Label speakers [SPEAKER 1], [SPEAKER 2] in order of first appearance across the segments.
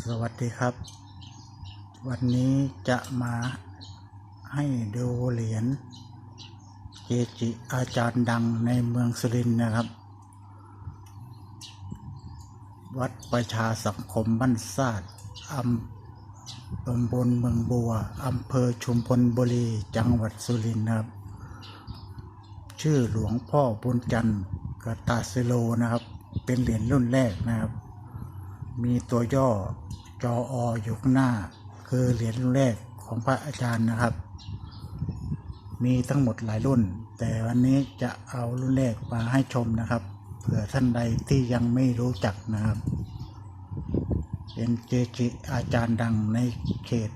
[SPEAKER 1] สวัสดีครับ วันนี้จะมาให้ดูเหรียญเกจิอาจารย์ดังในเมืองสุรินทร์นะครับ วัดประชาสังคมบ้านซาดอำตำบลเมืองบัวอำเภอชุมพลบุรีจังหวัดสุรินทร์นะครับ ชื่อหลวงพ่อบุญจันทร์กตาซิโลนะครับ เป็นเหรียญรุ่นแรกนะครับมีตัวย่อ จอออยู่ข้างหน้า คือเหรียญรุ่นแรกของพระอาจารย์นะครับ มีทั้งหมดหลายรุ่น แต่วันนี้จะเอารุ่นแรกมาให้ชมนะครับเผื่อท่านใดที่ยังไม่รู้จักนะครับ เป็นเจจิอาจารย์ดังในเขต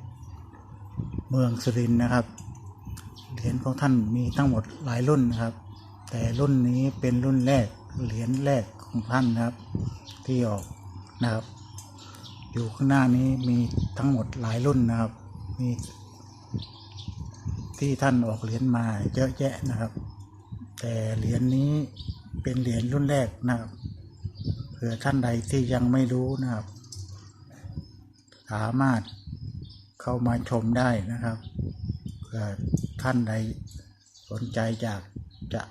[SPEAKER 1] เมืองสุรินทร์นะครับ เหรียญของท่านมีทั้งหมดหลายรุ่นนะครับ แต่รุ่นนี้เป็นรุ่นแรกเหรียญแรกของท่านนะครับ ที่ออกนะครับ อยู่ข้างหน้านี้มีทั้งหมดหลายรุ่นนะครับ มีที่ท่านออกเหรียญมาเยอะแยะนะครับ แต่เหรียญนี้เป็นเหรียญรุ่นแรกนะครับเผื่อท่านใดที่ยังไม่รู้นะครับ สามารถเข้ามาชมได้นะครับเผื่อท่านใดสนใจอยากจะ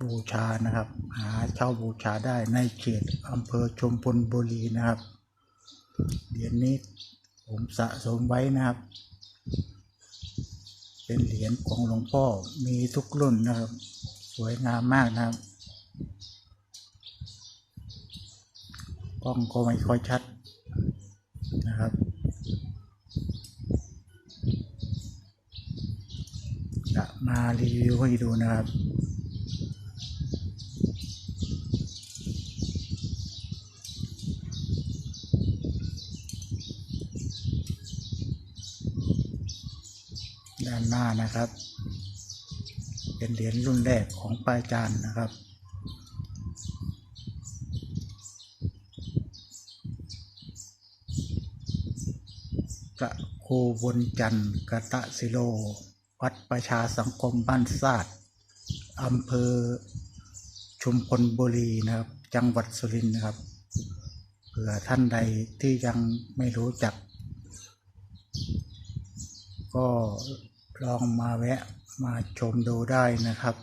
[SPEAKER 1] บูชานะครับ หาเช่าบูชาได้ในเขตอำเภอชมพลบุรีนะครับ เหรียญนี้ผมสะสมไว้นะครับ เป็นเหรียญของหลวงพ่อมีทุกรุ่นนะครับ สวยงามมากนะครับกล้องก็ไม่ค่อยชัดนะครับจะมารีวิวให้ดูนะครับ ด้านหน้านะครับ เป็นเหรียญรุ่นแรกของปลายจานนะครับพระโคบุญจันทร์กตะสิโล วัดประชาสังคมบ้านซาดอำเภอชุมพลบุรีนะครับ จังหวัดสุรินทร์นะครับ เผื่อท่านใดที่ยังไม่รู้จัก ก็ ลองมาแวะมาชมดูได้นะครับ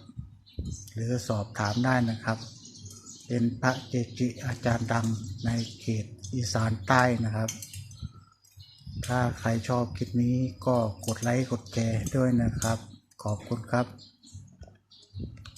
[SPEAKER 1] หรือสอบถามได้นะครับ เป็นพระเกจิอาจารย์ดังในเขตอีสานใต้นะครับ ถ้าใครชอบคลิปนี้ก็กดไลค์กดแชร์ด้วยนะครับ ขอบคุณครับ